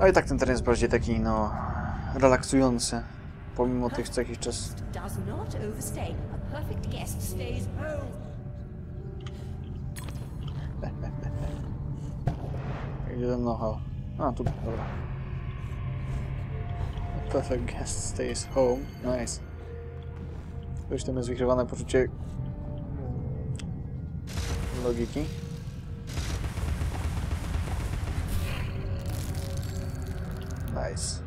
No i tak ten teren jest bardziej taki, no, relaksujący. Pomimo tych co jakiś czas... A. Jeden know-how. A, tu, dobra. Perfect guest stays home. Nice. Już tam jest wykrywane poczucie logiki. Nice.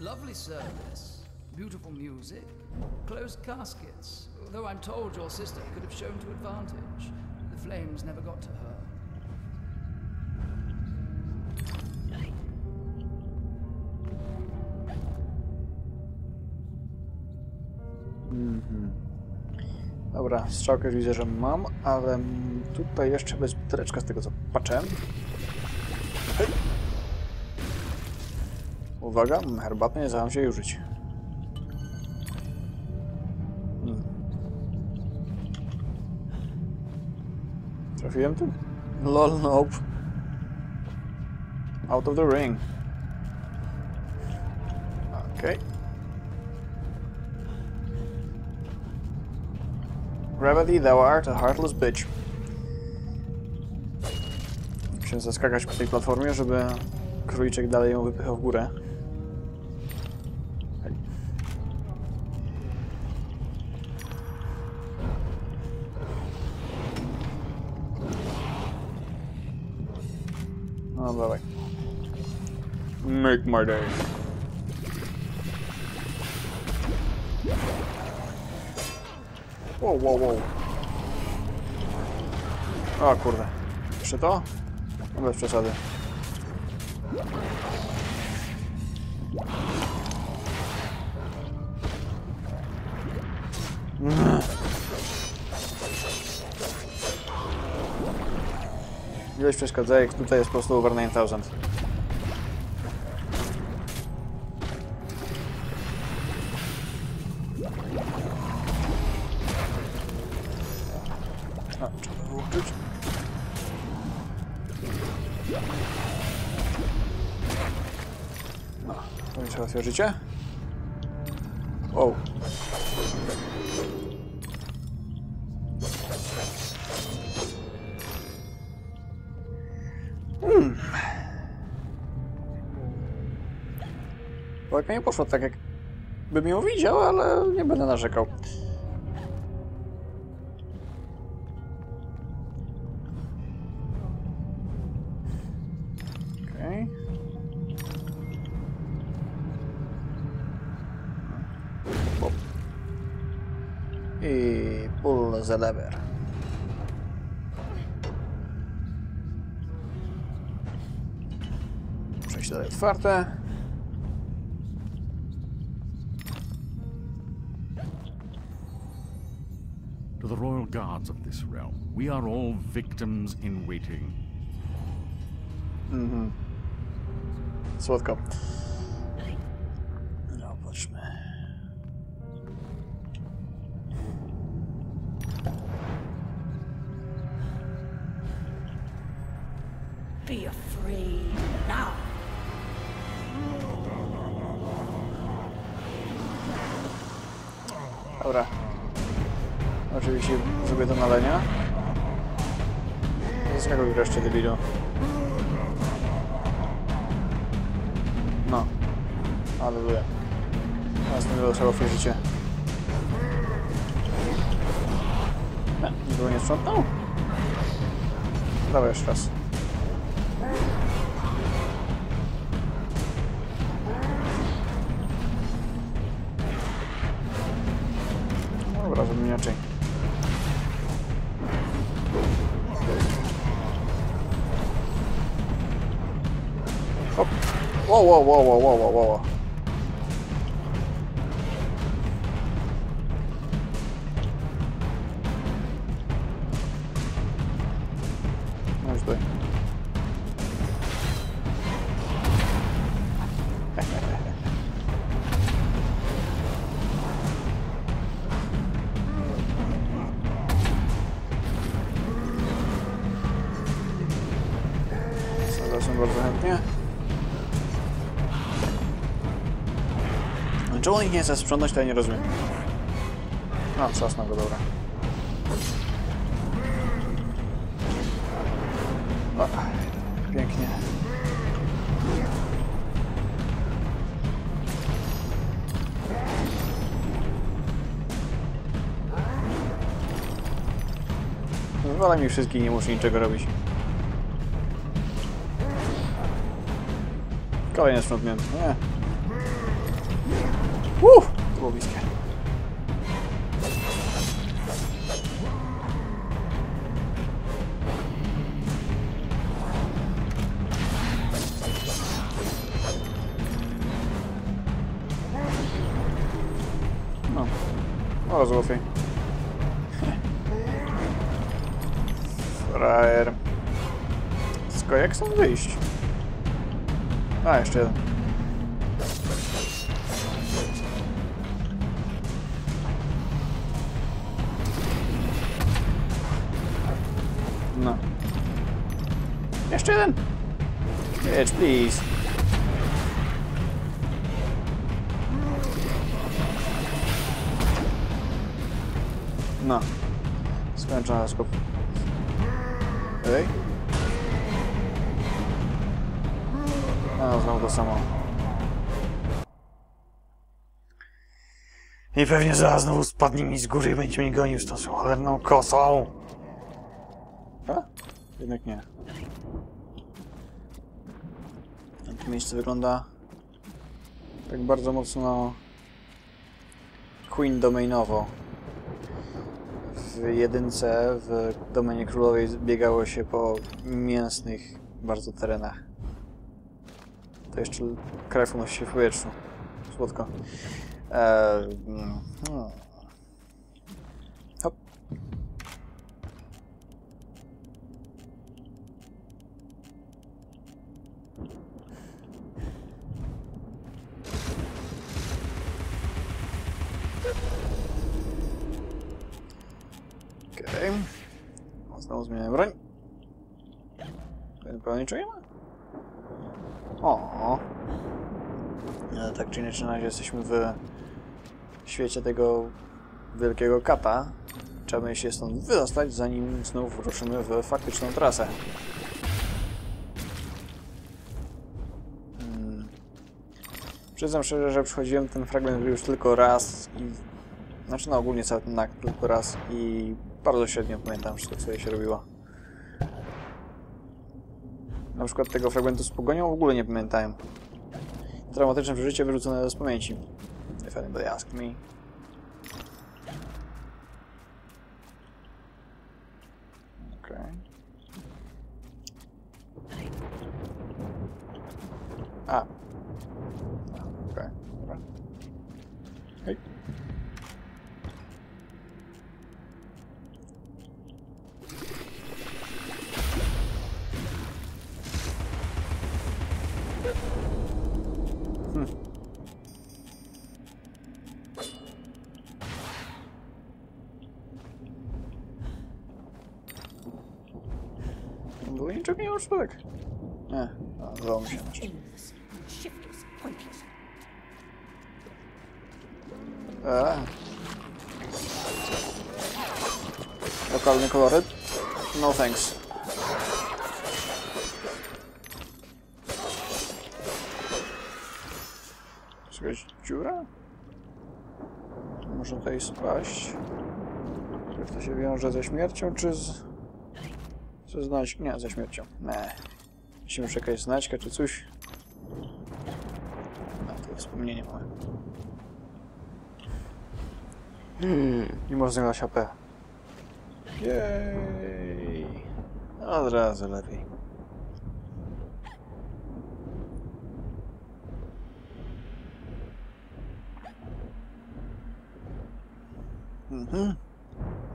Lovely service, beautiful music, closed caskets. Though I'm told your sister could have shown to advantage. The flames never got to her. Dobra, strzałkę już widzę, że mam, ale tutaj jeszcze bez buteleczka z tego co patrzę. Uwaga, herbatę nie zdałem się użyć. Trafiłem? Lol, nope. Out of the ring. Okej. Remedy, thou art a heartless bitch. Musimy zaskakać po tej platformie, żeby króliczek dalej ją wypychał w górę. No dawaj. Make my day. Wow, wow, wow. O ah, kurde. Jeszcze to? Bez przesady. Ilość przeszkadzajek tutaj jest po prostu over 9000. A, trzeba wyłączyć. No, to mi załatwia życie. Poszła tak, jak bym ją widział, ale nie będę narzekał. Pop. I pull the lever. Przejście dalej otwarte. Guards of this realm, we are all victims in waiting. Mhm. Słodko. Debilu. No. Aleluja. Następnego trzeba otworzyć życie. Nie, nikogo nie sprzątnął? Dawaj jeszcze raz. Dobra, zrobimy inaczej. wow, wow, wow, wow, wow, wow, wow. Ahí Czemu nikt nie chce sprzątać, to ja nie rozumiem. A, czas na go, dobra. O, pięknie. Wywala mi wszystkich, nie muszę niczego robić. Kolejny sprzątnięty, nie. Stąd wyjść? A, jeszcze jeden. No. Jeszcze jeden. Jedź, please. No. Skończona skup. Ej. No, znowu to samo. I pewnie zaraz znowu spadnie mi z góry i będzie mnie gonił z tą cholerną kosą. A? Jednak nie. To miejsce wygląda tak bardzo mocno Queen domainowo. W jedynce w domenie królowej biegało się po mięsnych bardzo terenach. To jeszcze krew unosi się w powietrzu. Słodko. Eee, mm, hmm. Hop. Okej. Okay. Znowu zmieniam broń. Pewnie niczego nie ma? O. Tak czy na razie jesteśmy w świecie tego wielkiego kata. Trzeba się stąd wydostać, zanim znów ruszymy w faktyczną trasę. Hmm. Przyznam szczerze, że przychodziłem ten fragment już tylko raz i... Znaczy no ogólnie cały ten akt tylko raz i bardzo średnio pamiętam wszystko co się robiło. Na przykład tego fragmentu z pogonią w ogóle nie pamiętałem. Traumatyczne przeżycie wyrzucone z pamięci. If anybody asked me. Okej. A. Okej, dobra. Hej. Nie już człowiek. Nie, no, udało mi się. Eee. Lokalny koloryt? No thanks. Jest jakaś dziura? Można tutaj spaść. Jak to się wiąże ze śmiercią, czy z... Ze znajdź... Nie, ze śmiercią. Nie. Musimy czekać znajdźkę, czy coś. No, to wspomnienie mamy. Hmm, nie można znaleźć HP. Jej. Od razu lepiej. Mhm.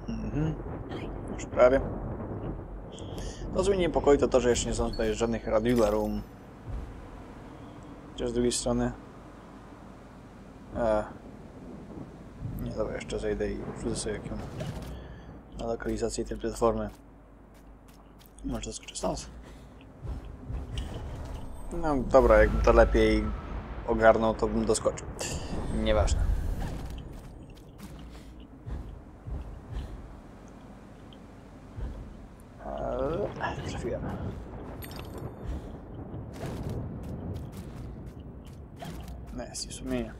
Mhm. Już prawie. To, co mnie niepokoi, to to, że jeszcze nie są tutaj żadnych radiola room. Chociaż z drugiej strony... E, nie, dobra, jeszcze zejdę i wrzucę sobie jaką na lokalizację tej platformy. Może skoczę stąd. No dobra, jakby to lepiej ogarnął, to bym doskoczył. Nieważne. Eee, trafiłem. No jest i sumienie.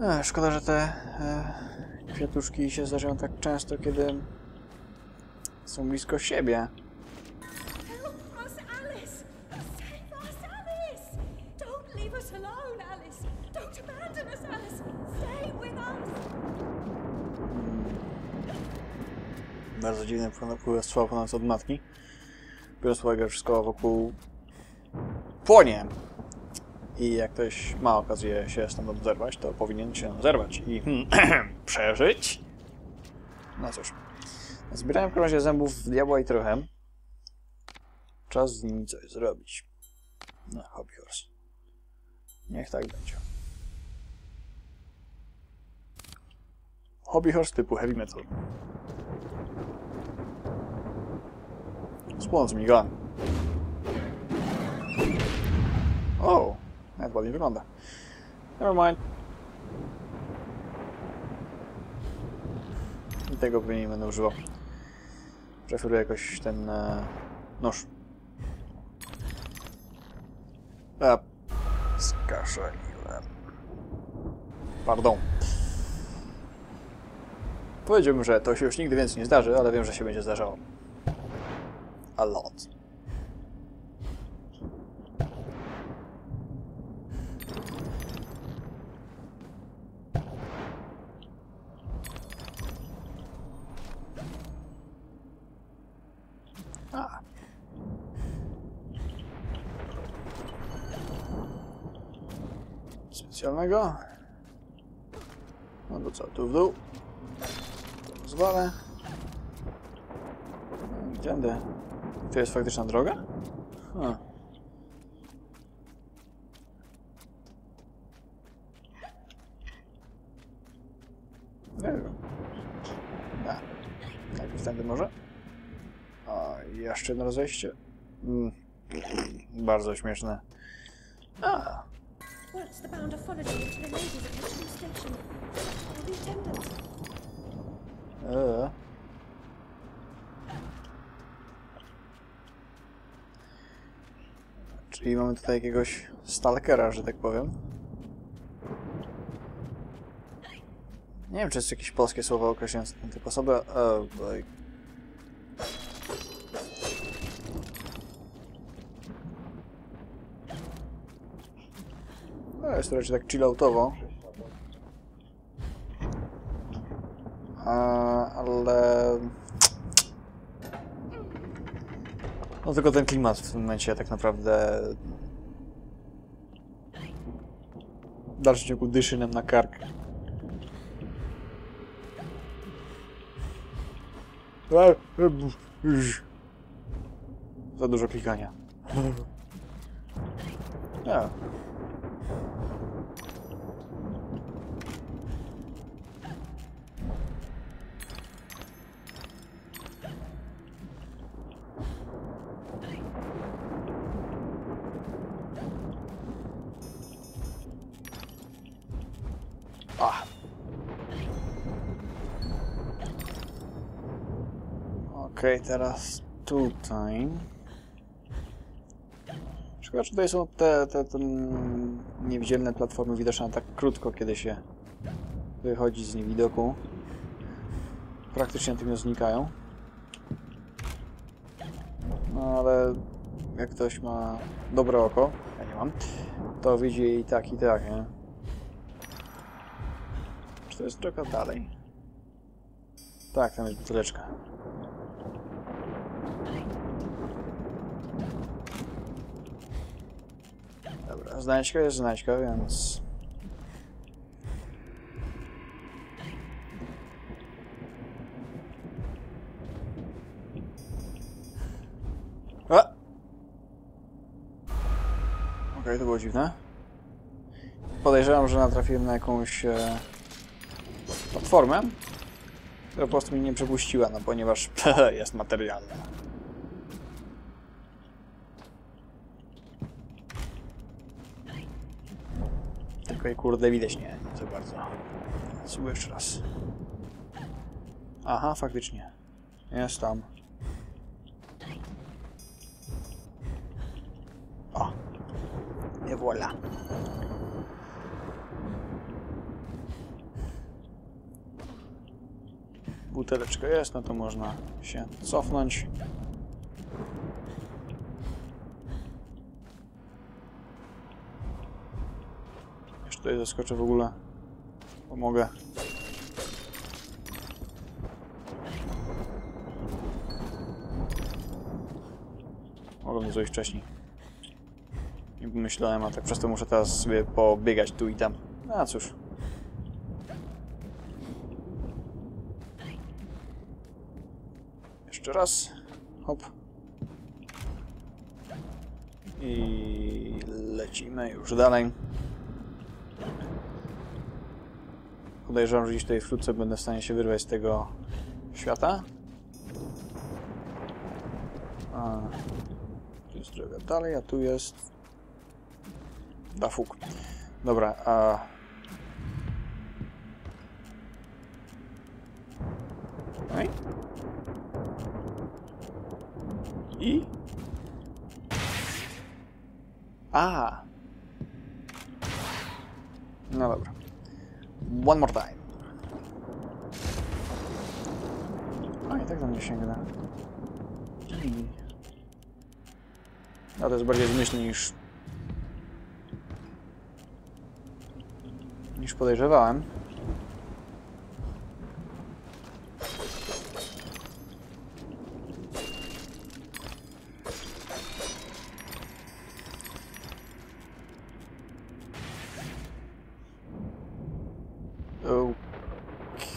E, szkoda, że te e, kwiatuszki się zdarzają tak często, kiedy są blisko siebie. Us! Bardzo dziwny pływ strzał po nas od matki. Że wszystko wokół płonie. I jak ktoś ma okazję się stamtąd zerwać, to powinien się zerwać i przeżyć. No cóż. Zbierałem w razie zębów diabła i trochę. Czas z nimi coś zrobić. No, hobby horse. Niech tak będzie. Hobby horse typu heavy metal. Spłonąc mi gun. O, nawet ładnie wygląda. Never mind. I tego pewnie nie będę używał. Preferuję jakoś ten e, nóż. A. Pardon. Powiedziałbym, że to się już nigdy więcej nie zdarzy, ale wiem, że się będzie zdarzało. A lot. Specjalnego. No to co, tu w dół. To jest faktyczna droga? A. Nie wiem. A. Najpierw tędy może? A, jeszcze jedno rozejście. Mm. Bardzo śmieszne. A, Once the bounder followed me to the ladies at the tube station. All the attendants. Eee. Czyli mamy tutaj jakiegoś stalkera, że tak powiem. Nie wiem, czy jest jakieś polskie słowo określające ten typ osoby. Oh boy. No, jest to raczej tak chilloutowo. A, ale... No tylko ten klimat w tym momencie tak naprawdę... W dalszym ciągu dyszy nam na kark. Za dużo klikania. Okej, teraz tutaj. Szkoda, że tutaj są te, te, te niewidzialne platformy widoczne tak krótko, kiedy się wychodzi z niewidoku. Praktycznie natychmiast znikają. No ale jak ktoś ma dobre oko, ja nie mam, to widzi i tak i tak, nie? Czy to jest droga dalej? Tak, tam jest buteleczka. Znajdźka jest znajdźka, więc... Okej, okay, to było dziwne. Podejrzewam, że natrafiłem na jakąś e, platformę, która po prostu mnie nie przepuściła, no ponieważ jest materialna. Tylko kurde widać nie, nie za bardzo. Spróbuję jeszcze raz. Aha, faktycznie. Jest tam. O. Nie wola. Buteleczka jest, no to można się cofnąć. Tutaj zaskoczę w ogóle. Pomogę. Mogłem zrobić wcześniej. Nie pomyślałem, a tak przez to muszę teraz sobie pobiegać tu i tam. A cóż. Jeszcze raz. Hop. I lecimy już dalej. Podejrzewam, że dziś tutaj wkrótce będę w stanie się wyrwać z tego świata. A, tu jest droga dalej, a tu jest dafuk. Dobra, a... Okej. I? A. No dobra. One more time. A i tak tam nie sięgnę. A to jest bardziej zmyślny niż... niż podejrzewałem.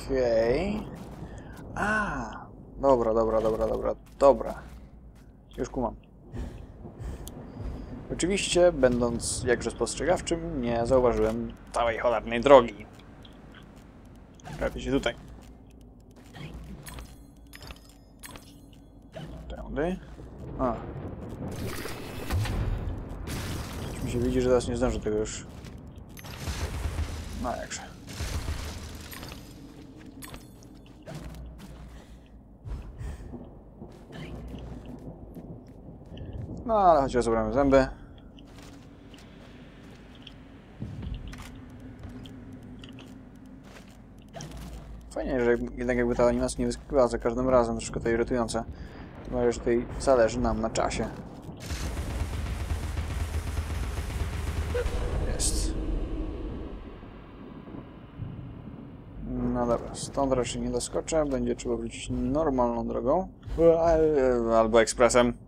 Okej. A, dobra, dobra, dobra, dobra, dobra. Już kumam. Oczywiście, będąc jakże spostrzegawczym, nie zauważyłem całej cholernej drogi. Trafię się tutaj. Tędy. A. Już mi się widzi, że teraz nie zdążę tego już. No jakże. No, ale chociaż zabrałem zęby. Fajnie, że jednak jakby ta animacja nie wyskakiwała za każdym razem, troszkę to irytujące. Chyba, że tutaj zależy nam na czasie. Jest. No dobra, stąd raczej nie doskoczę, będzie trzeba wrócić normalną drogą. Albo ekspresem.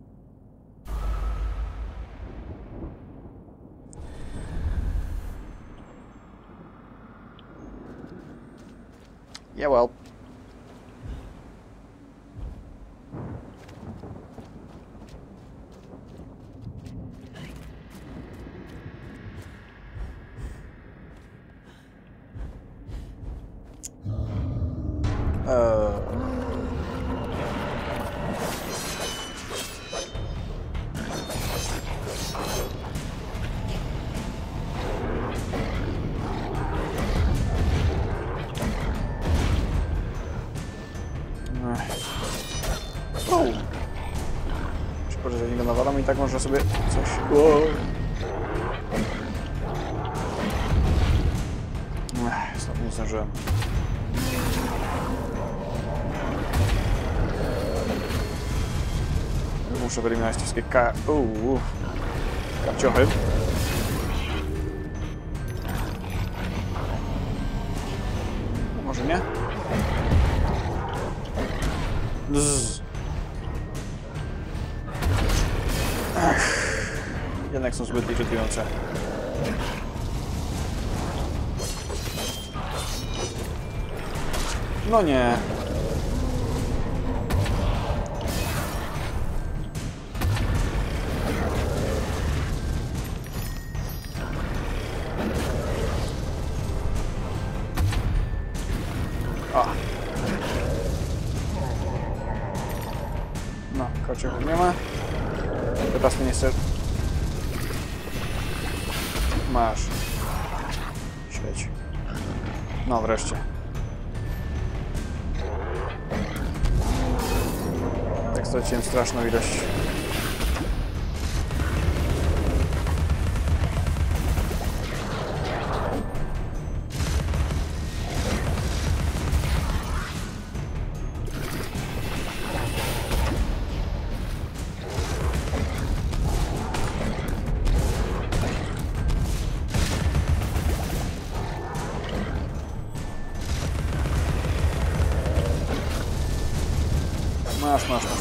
Yeah, well. O! Ech, znowu nie zdążyłem. Muszę wyeliminować te wszystkie ka... Uuu. Kapciochy. Może nie? Bzz. zbyt irytujące. No nie. A. No, kociochów nie ma. Teraz mnie niestety Masz. Świeć. No wreszcie. Tak straciłem straszną ilość. Masz,